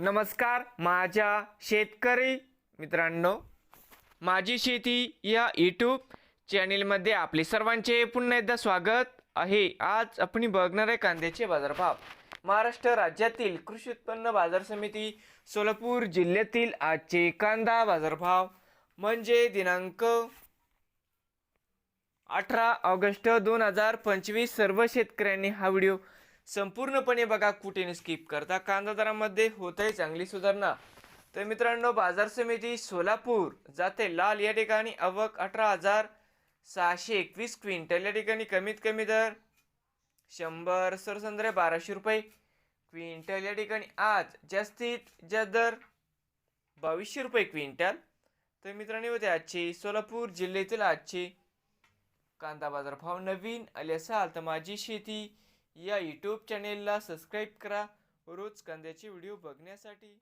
नमस्कार माझ्या शेतकरी मित्रांनो. माझी शेती या यूट्यूब चॅनेलमध्ये आपले सर्वांचे पुन्हा एकदा स्वागत आहे. आज आपण बघणार आहे कांद्याचे बाजारभाव. महाराष्ट्र राज्यातील कृषी उत्पन्न बाजार समिती सोलापूर जिल्ह्यातील आजचे कांदा बाजारभाव म्हणजे दिनांक अठरा ऑगस्ट दोन हजार पंचवीस. सर्व शेतकऱ्यांनी हा व्हिडिओ संपूर्णपणे बघा कुठे स्किप करता. कांदा दरामध्ये होत आहे चांगली सुधारणा. तर मित्रांनो बाजार समिती सोलापूर जाते लाल या ठिकाणी. अवक अठरा हजार सहाशे एकवीस क्विंटल या ठिकाणी कमीत कमी दर. शंभर सरसंद्रे बाराशे रुपये क्विंटल या ठिकाणी. आज जास्तीत जास्त दर बावीसशे रुपये क्विंटल. तर मित्रांनो होते आजची सोलापूर जिल्ह्यातील आजची कांदा बाजार भाव नवीन आले असाल तर माझी शेती या यूट्यूब चॅनेलला सबस्क्राईब करा. रोज कांद्याचे व्हिडिओ बघण्यासाठी.